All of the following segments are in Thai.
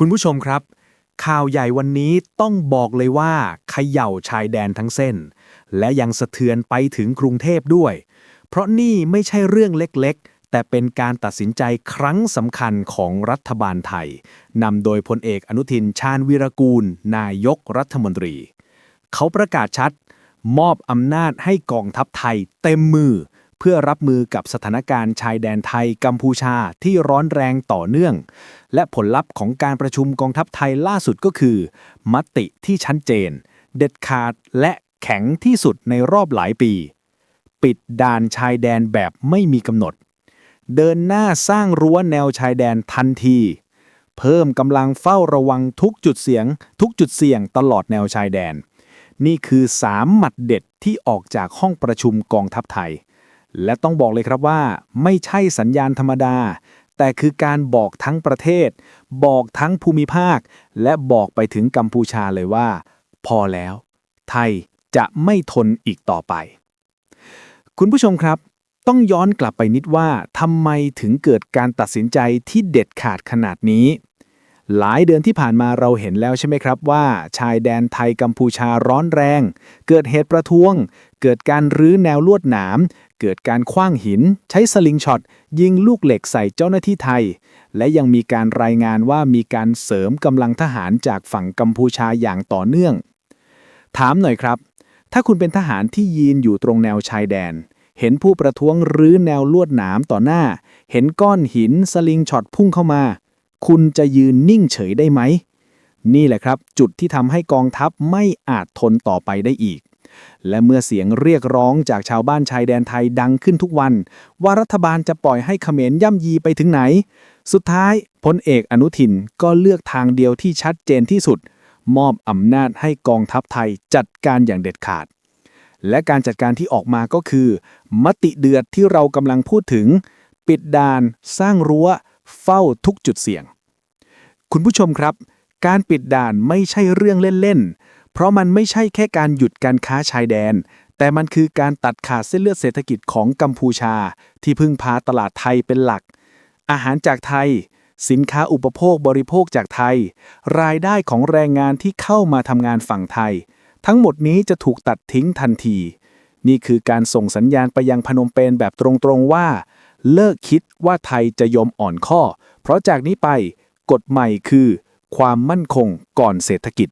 คุณผู้ชมครับ ข่าวใหญ่วันนี้ต้องบอกเลยว่าเขย่าชายแดนทั้งเส้น และยังสะเทือนไปถึงกรุงเทพด้วย เพราะนี่ไม่ใช่เรื่องเล็กๆ แต่เป็นการตัดสินใจครั้งสำคัญของรัฐบาลไทยนำโดยพลเอกอนุทินชาญวีรกูล นายกรัฐมนตรี เขาประกาศชัด มอบอำนาจให้กองทัพไทยเต็มมือ เพื่อรับมือกับสถานการณ์ชายแดนไทยกัมพูชาที่ร้อนแรงต่อเนื่อง และผลลัพธ์ของการประชุมกองทัพไทยล่าสุดก็คือ มติที่ชัดเจน เด็ดขาดและแข็งที่สุดในรอบหลายปี ปิดด่านชายแดนแบบไม่มีกำหนด เดินหน้าสร้างรั้วแนวชายแดนทันที เพิ่มกำลังเฝ้าระวังทุกจุดเสียง ทุกจุดเสี่ยงตลอดแนวชายแดน นี่คือสามหมัดเด็ดที่ออกจากห้องประชุมกองทัพไทย และต้องบอกเลยครับว่าไม่ใช่สัญญาณธรรมดา แต่คือการบอกทั้งประเทศ บอกทั้งภูมิภาค และบอกไปถึงกัมพูชาเลยว่า พอแล้ว ไทยจะไม่ทนอีกต่อไป คุณผู้ชมครับ ต้องย้อนกลับไปนิดว่าทำไมถึงเกิดการตัดสินใจที่เด็ดขาดขนาดนี้ หลายเดือนที่ผ่านมาเราเห็นแล้วใช่ไหมครับว่า ชายแดนไทยกัมพูชาร้อนแรง เกิดเหตุประท้วง เกิดการรื้อแนวลวดหนาม เกิดการคว้างหิน ใช้สลิงช็อต ยิงลูกเหล็กใส่เจ้าหน้าที่ไทย และยังมีการรายงานว่ามีการเสริมกำลังทหารจากฝั่งกัมพูชาอย่างต่อเนื่อง ถามหน่อยครับ ถ้าคุณเป็นทหารที่ยืนอยู่ตรงแนวชายแดน เห็นผู้ประท้วงรื้อแนวลวดหนามต่อหน้า เห็นก้อนหินสลิงช็อตพุ่งเข้ามา คุณจะยืนนิ่งเฉยได้ไหมนี่แหละครับ จุดที่ทำให้กองทัพไม่อาจทนต่อไปได้อีก และเมื่อเสียงเรียกร้องจากชาวบ้านชายแดนไทยดังขึ้นทุกวัน ว่ารัฐบาลจะปล่อยให้เขมรย่ำยีไปถึงไหน สุดท้ายพลเอกอนุทินก็เลือกทางเดียวที่ชัดเจนที่สุด มอบอำนาจให้กองทัพไทยจัดการอย่างเด็ดขาด และการจัดการที่ออกมาก็คือ มติเดือดที่เรากำลังพูดถึง ปิดด่าน สร้างรั้ว เฝ้าทุกจุดเสี่ยง คุณผู้ชมครับ การปิดด่านไม่ใช่เรื่องเล่นๆ เพราะมันไม่ใช่แค่การหยุดการค้าชายแดน แต่มันคือการตัดขาดเส้นเลือดเศรษฐกิจของกัมพูชา ที่พึ่งพาตลาดไทยเป็นหลัก อาหารจากไทย สินค้าอุปโภคบริโภคจากไทย รายได้ของแรงงานที่เข้ามาทำงานฝั่งไทย ทั้งหมดนี้จะถูกตัดทิ้งทันที นี่คือการส่งสัญญาณไปยังพนมเปญแบบตรงๆว่า เลิกคิดว่าไทยจะยอมอ่อนข้อ เพราะจากนี้ไปกฎใหม่คือ ความมั่นคงก่อนเศรษฐกิจ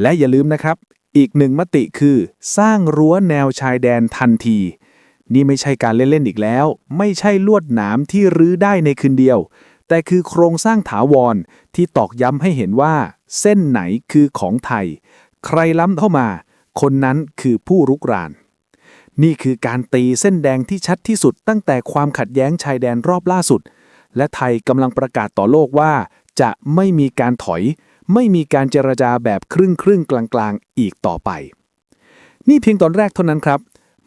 และอย่าลืมนะครับ อีกหนึ่งมติคือ สร้างรั้วแนวชายแดนทันที นี่ไม่ใช่การเล่นๆอีกแล้ว ไม่ใช่ลวดหนามที่รื้อได้ในคืนเดียว แต่คือโครงสร้างถาวรที่ตอกย้ำให้เห็นว่า เส้นไหนคือของไทย ใครล้ำเข้ามา คนนั้นคือผู้รุกราน นี่คือการตีเส้นแดงที่ชัดที่สุดตั้งแต่ความขัดแย้งชายแดนรอบล่าสุด และไทยกำลังประกาศต่อโลกว่า จะไม่มีการถอย ไม่มีการเจรจาแบบครึ่งครึ่งๆกลางๆ อีกต่อไป นี่เพียงตอนแรกเท่านั้นครับ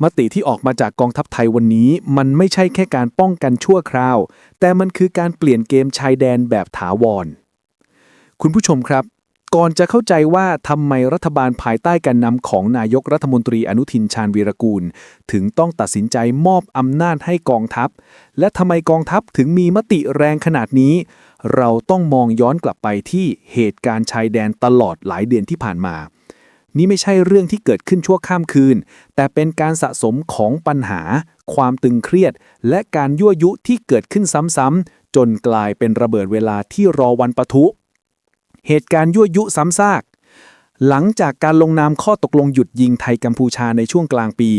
มติที่ออกมาจากกองทัพไทยวันนี้ มันไม่ใช่แค่การป้องกันชั่วคราว แต่มันคือการเปลี่ยนเกมชายแดนแบบถาวร คุณผู้ชมครับ ก่อนจะเข้าใจว่าทำไมรัฐบาลภายใต้การนำของนายกรัฐมนตรีอนุทินชาญวีรกูล ถึงต้องตัดสินใจมอบอำนาจให้กองทัพ และทำไมกองทัพถึงมีมติแรงขนาดนี้ เราต้องมองย้อนกลับไปที่เหตุการณ์ชายแดนตลอดหลายเดือนที่ผ่านมา นี่ไม่ใช่เรื่องที่เกิดขึ้นชั่วข้ามคืน แต่เป็นการสะสมของปัญหา ความตึงเครียด และการยั่วยุที่เกิดขึ้นซ้ำๆจนกลายเป็นระเบิดเวลาที่รอวันปะทุ เหตุการณ์ยั่วยุซ้ำซากหลังจากการลงนามข้อตกลงหยุดยิงไทยกัมพูชาในช่วงกลางปี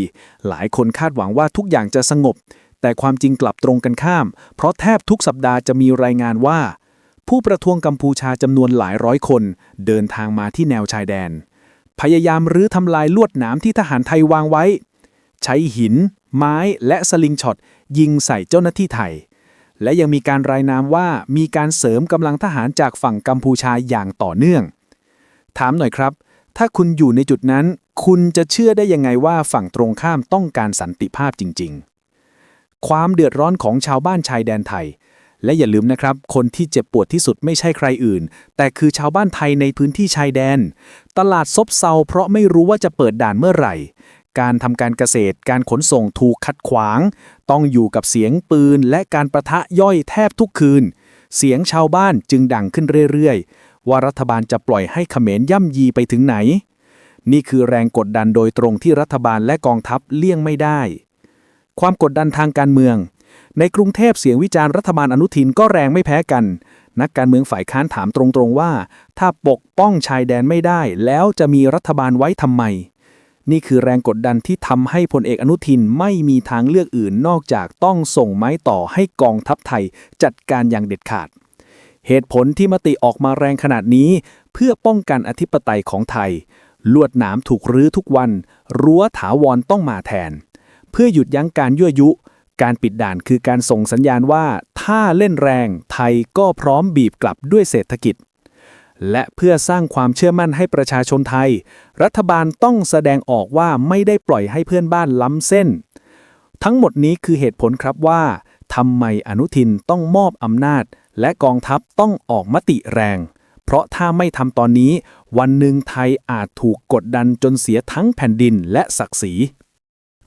หลายคนคาดหวังว่าทุกอย่างจะสงบ แต่ความจริงกลับตรงกันข้าม เพราะแทบทุกสัปดาห์จะมีรายงานว่า ผู้ประท้วงกัมพูชาจำนวนหลายร้อยคน เดินทางมาที่แนวชายแดน พยายามรื้อทำลายลวดหนามที่ทหารไทยวางไว้ ใช้หิน ไม้และสลิงช็อต ยิงใส่เจ้าหน้าที่ไทย และยังมีการรายนามว่ามีการเสริมกำลังทหารจากฝั่งกัมพูชาอย่างต่อเนื่อง ถามหน่อยครับ ถ้าคุณอยู่ในจุดนั้น คุณจะเชื่อได้ยังไงว่าฝั่งตรงข้ามต้องการสันติภาพจริง ๆ ความเดือดร้อนของชาวบ้านชายแดนไทย และอย่าลืมนะครับ คนที่เจ็บปวดที่สุดไม่ใช่ใครอื่น แต่คือชาวบ้านไทยในพื้นที่ชายแดน ตลาดซบเซาเพราะไม่รู้ว่าจะเปิดด่านเมื่อไหร่ การทำการเกษตร การขนส่งถูกขัดขวาง ต้องอยู่กับเสียงปืนและการประทะย่อยแทบทุกคืน เสียงชาวบ้านจึงดังขึ้นเรื่อยๆ ว่ารัฐบาลจะปล่อยให้เขมรย่ำยีไปถึงไหน นี่คือแรงกดดันโดยตรงที่รัฐบาลและกองทัพเลี่ยงไม่ได้ ความกดดันทางการเมือง ในกรุงเทพเสียงวิจารณ์รัฐบาลอนุทินก็แรงไม่แพ้กัน นักการเมืองฝ่ายค้านถามตรงๆว่า ถ้าปกป้องชายแดนไม่ได้ แล้วจะมีรัฐบาลไว้ทำไม นี่คือแรงกดดันที่ทำให้พลเอกอนุทินไม่มีทางเลือกอื่นนอกจากต้องส่งไม้ต่อให้กองทัพไทยจัดการอย่างเด็ดขาด เหตุผลที่มติออกมาแรงขนาดนี้ เพื่อป้องกันอธิปไตยของไทยลวดหนามถูกรื้อทุกวัน รั้วถาวรต้องมาแทน เพื่อหยุดยั้งการยั่วยุ การปิดด่านคือการส่งสัญญาณว่าถ้าเล่นแรงไทยก็พร้อมบีบกลับด้วยเศรษฐกิจ และเพื่อสร้างความเชื่อมั่นให้ประชาชนไทย รัฐบาลต้องแสดงออกว่าไม่ได้ปล่อยให้เพื่อนบ้านล้ำเส้น ทั้งหมดนี้คือเหตุผลครับว่าทำไมอนุทินต้องมอบอำนาจ และกองทัพต้องออกมติแรง เพราะถ้าไม่ทำตอนนี้ วันหนึ่งไทยอาจถูกกดดันจนเสียทั้งแผ่นดินและศักดิ์ศรี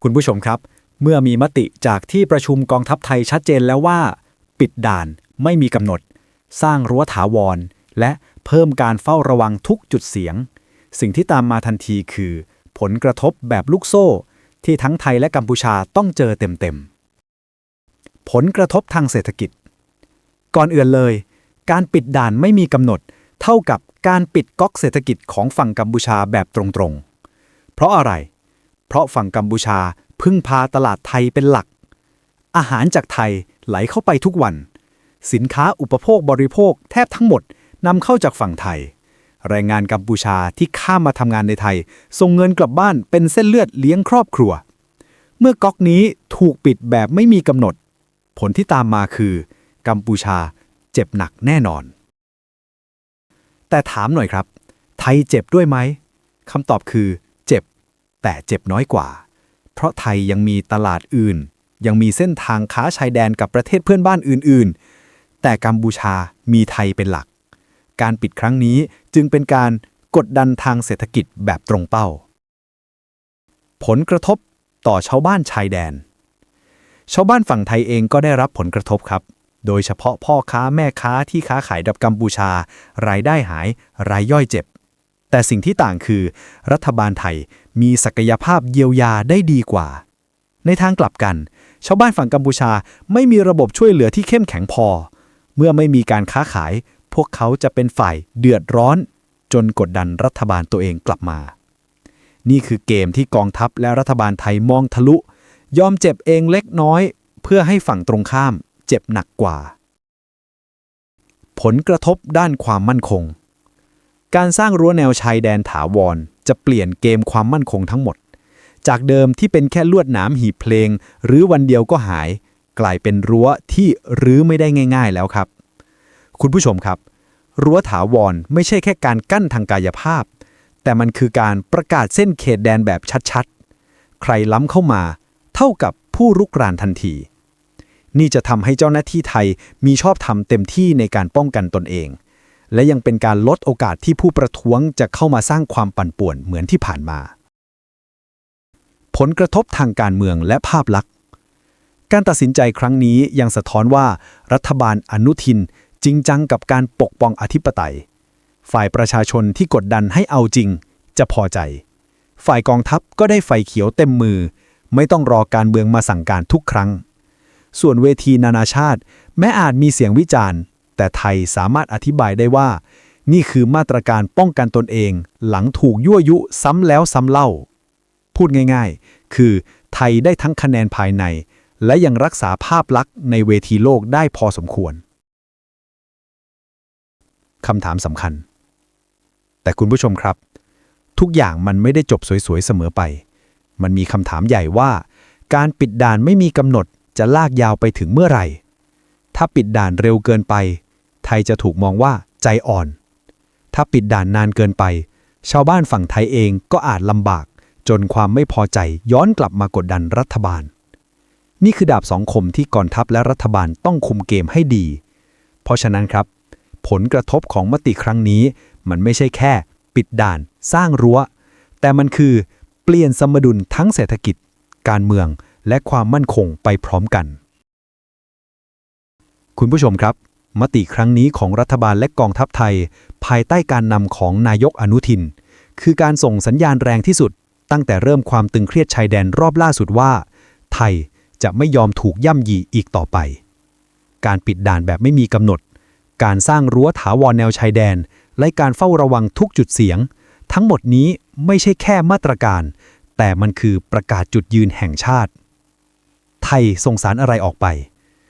คุณผู้ชมครับ เมื่อมีมติจากที่ประชุมกองทัพไทยชัดเจนแล้วว่า ปิดด่านไม่มีกำหนด สร้างรั้วถาวร และเพิ่มการเฝ้าระวังทุกจุดเสียง สิ่งที่ตามมาทันทีคือ ผลกระทบแบบลูกโซ่ ที่ทั้งไทยและกัมพูชาต้องเจอเต็มๆ ผลกระทบทางเศรษฐกิจ ก่อนอื่นเลย การปิดด่านไม่มีกำหนด เท่ากับการปิดก๊อกเศรษฐกิจของฝั่งกัมพูชาแบบตรงๆ เพราะอะไร เพราะฝั่งกัมพูชาพึ่งพาตลาดไทยเป็นหลัก อาหารจากไทยไหลเข้าไปทุกวัน สินค้าอุปโภคบริโภคแทบทั้งหมดนำเข้าจากฝั่งไทย แรงงานกัมพูชาที่ข้ามมาทำงานในไทย ส่งเงินกลับบ้านเป็นเส้นเลือดเลี้ยงครอบครัว เมื่อก๊อกนี้ถูกปิดแบบไม่มีกำหนด ผลที่ตามมาคือ กัมพูชาเจ็บหนักแน่นอน แต่ถามหน่อยครับ ไทยเจ็บด้วยไหมคำตอบคือ แต่เจ็บน้อยกว่า เพราะไทยยังมีตลาดอื่น ยังมีเส้นทางค้าชายแดนกับประเทศเพื่อนบ้านอื่น ๆ แต่กัมพูชามีไทยเป็นหลัก การปิดครั้งนี้จึงเป็นการกดดันทางเศรษฐกิจแบบตรงเป้า ผลกระทบต่อชาวบ้านชายแดน ชาวบ้านฝั่งไทยเองก็ได้รับผลกระทบครับ โดยเฉพาะพ่อค้าแม่ค้าที่ค้าขายดับกัมพูชา รายได้หายรายย่อยเจ็บ แต่สิ่งที่ต่างคือ รัฐบาลไทยมีศักยภาพเยียวยาได้ดีกว่า ในทางกลับกัน ชาวบ้านฝั่งกัมพูชาไม่มีระบบช่วยเหลือที่เข้มแข็งพอ เมื่อไม่มีการค้าขาย พวกเขาจะเป็นฝ่ายเดือดร้อน จนกดดันรัฐบาลตัวเองกลับมา นี่คือเกมที่กองทัพและรัฐบาลไทยมองทะลุ ยอมเจ็บเองเล็กน้อย เพื่อให้ฝั่งตรงข้าม เจ็บหนักกว่า ผลกระทบด้านความมั่นคง การสร้างรั้วแนวชายแดนถาวร จะเปลี่ยนเกมความมั่นคงทั้งหมด จากเดิมที่เป็นแค่ลวดหนามหีบเพลง หรือวันเดียวก็หาย กลายเป็นรั้วที่รื้อไม่ได้ง่าย ๆ แล้วครับ คุณผู้ชมครับ รั้วถาวรไม่ใช่แค่การกั้นทางกายภาพ แต่มันคือการประกาศเส้นเขตแดนแบบชัดๆ ใครล้ำเข้ามา เท่ากับผู้รุกรานทันที นี่จะทำให้เจ้าหน้าที่ไทยมีชอบธรรมเต็มที่ในการป้องกันตนเอง และยังเป็นการลดโอกาสที่ผู้ประท้วงจะเข้ามาสร้างความปั่นป่วนเหมือนที่ผ่านมา ผลกระทบทางการเมืองและภาพลักษณ์ การตัดสินใจครั้งนี้ยังสะท้อนว่ารัฐบาลอนุทินจริงจังกับการปกป้องอธิปไตย ฝ่ายประชาชนที่กดดันให้เอาจริง จะพอใจ ฝ่ายกองทัพก็ได้ไฟเขียวเต็มมือ ไม่ต้องรอการเมืองมาสั่งการทุกครั้ง ส่วนเวทีนานาชาติ แม้อาจมีเสียงวิจารณ์ แต่ไทยสามารถอธิบายได้ว่า นี่คือมาตรการป้องกันตนเอง หลังถูกยั่วยุซ้ำแล้วซ้ำเล่า พูดง่ายๆ คือไทยได้ทั้งคะแนนภายใน และยังรักษาภาพลักษณ์ในเวทีโลกได้พอสมควรคำถามสำคัญ แต่คุณผู้ชมครับ ทุกอย่างมันไม่ได้จบสวยๆเสมอไป มันมีคำถามใหญ่ว่า การปิดด่านไม่มีกำหนดจะลากยาวไปถึงเมื่อไหร่ ถ้าปิดด่านเร็วเกินไป ไทยจะถูกมองว่าใจอ่อน ถ้าปิดด่านนานเกินไป ชาวบ้านฝั่งไทยเองก็อาจลำบาก จนความไม่พอใจย้อนกลับมากดดันรัฐบาล นี่คือดาบสองคมที่กองทัพและรัฐบาลต้องคุมเกมให้ดี เพราะฉะนั้นครับ ผลกระทบของมติครั้งนี้ มันไม่ใช่แค่ ปิดด่าน สร้างรั้ว แต่มันคือเปลี่ยนสมดุลทั้งเศรษฐกิจ การเมืองและความมั่นคงไปพร้อมกัน คุณผู้ชมครับ มติครั้งนี้ของรัฐบาลและกองทัพไทย ภายใต้การนำของนายกอนุทิน คือการส่งสัญญาณแรงที่สุด ตั้งแต่เริ่มความตึงเครียดชายแดนรอบล่าสุดว่า ไทยจะไม่ยอมถูกย่ำยีอีกต่อไป การปิดด่านแบบไม่มีกำหนด การสร้างรั้วถาวรแนวชายแดน และการเฝ้าระวังทุกจุดเสียง ทั้งหมดนี้ไม่ใช่แค่มาตรการ แต่มันคือประกาศจุดยืนแห่งชาติ ไทยส่งสารอะไรออกไป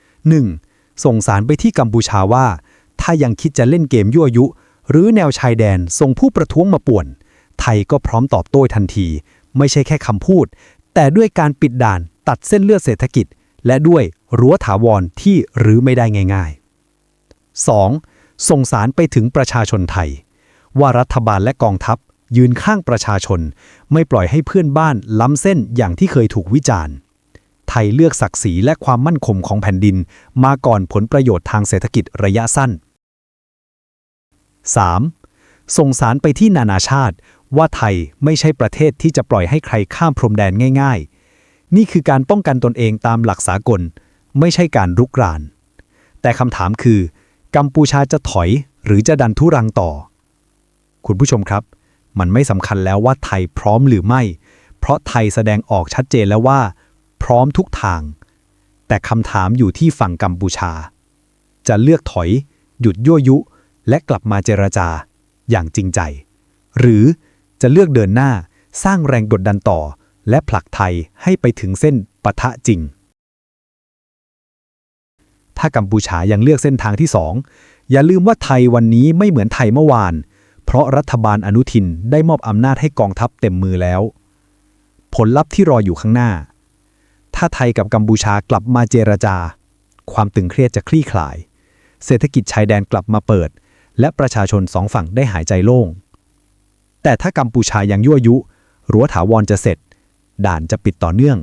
1. ส่งสารไปที่กัมพูชาว่า ถ้ายังคิดจะเล่นเกมยั่วยุ หรือแนวชายแดนส่งผู้ประท้วงมาป่วน ไทยก็พร้อมตอบโต้ทันที ไม่ใช่แค่คำพูด แต่ด้วยการปิดด่านตัดเส้นเลือดเศรษฐกิจ และด้วยรั้วถาวรที่รื้อไม่ได้ง่าย ๆ 2. ส่งสารไปถึงประชาชนไทย ว่ารัฐบาลและกองทัพยืนข้างประชาชน ไม่ปล่อยให้เพื่อนบ้านล้ำเส้นอย่างที่เคยถูกวิจารณ์ ไทยเลือกศักดิ์ศรีและความมั่นคงของแผ่นดิน มาก่อนผลประโยชน์ทางเศรษฐกิจระยะสั้น 3. ส่งสารไปที่นานาชาติ ว่าไทยไม่ใช่ประเทศที่จะปล่อยให้ใครข้ามพรมแดนง่าย ๆ นี่คือการป้องกันตนเองตามหลักสากล ไม่ใช่การรุกราน แต่คำถามคือ กัมพูชาจะถอยหรือจะดันทุรังต่อ คุณผู้ชมครับ มันไม่สำคัญแล้วว่าไทยพร้อมหรือไม่ เพราะไทยแสดงออกชัดเจนแล้วว่า พร้อมทุกทาง แต่คำถามอยู่ที่ฝั่งกัมพูชา จะเลือกถอย หยุดยั่วยุ และกลับมาเจรจา อย่างจริงใจ หรือจะเลือกเดินหน้าสร้างแรงกดดันต่อ และผลักไทยให้ไปถึงเส้นปะทะจริง ถ้ากัมพูชายังเลือกเส้นทางที่สองอย่าลืมว่าไทยวันนี้ไม่เหมือนไทยเมื่อวาน เพราะรัฐบาลอนุทินได้มอบอำนาจให้กองทัพเต็มมือแล้ว ผลลัพธ์ที่รออยู่ข้างหน้า ถ้าไทยกับกัมพูชากลับมาเจรจา ความตึงเครียดจะคลี่คลาย เศรษฐกิจชายแดนกลับมาเปิด และประชาชนสองฝั่งได้หายใจโล่ง แต่ถ้ากัมพูชายังยั่วยุ รั้วถาวรจะเสร็จ ด่านจะปิดต่อเนื่อง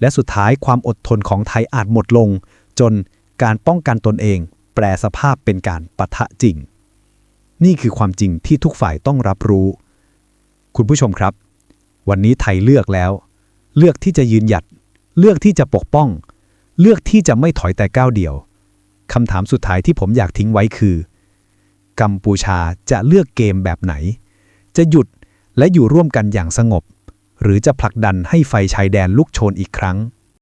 และสุดท้ายความอดทนของไทยอาจหมดลง จนการป้องกันตนเอง แปลสภาพเป็นการปะทะจริง นี่คือความจริงที่ทุกฝ่ายต้องรับรู้ คุณผู้ชมครับ วันนี้ไทยเลือกแล้ว เลือกที่จะยืนหยัด เลือกที่จะปกป้อง เลือกที่จะไม่ถอยแต่ก้าวเดียวคำถามสุดท้ายที่ผมอยากทิ้งไว้คือ กัมพูชาจะเลือกเกมแบบไหน จะหยุดและอยู่ร่วมกันอย่างสงบ หรือจะผลักดันให้ไฟชายแดนลุกโชนอีกครั้ง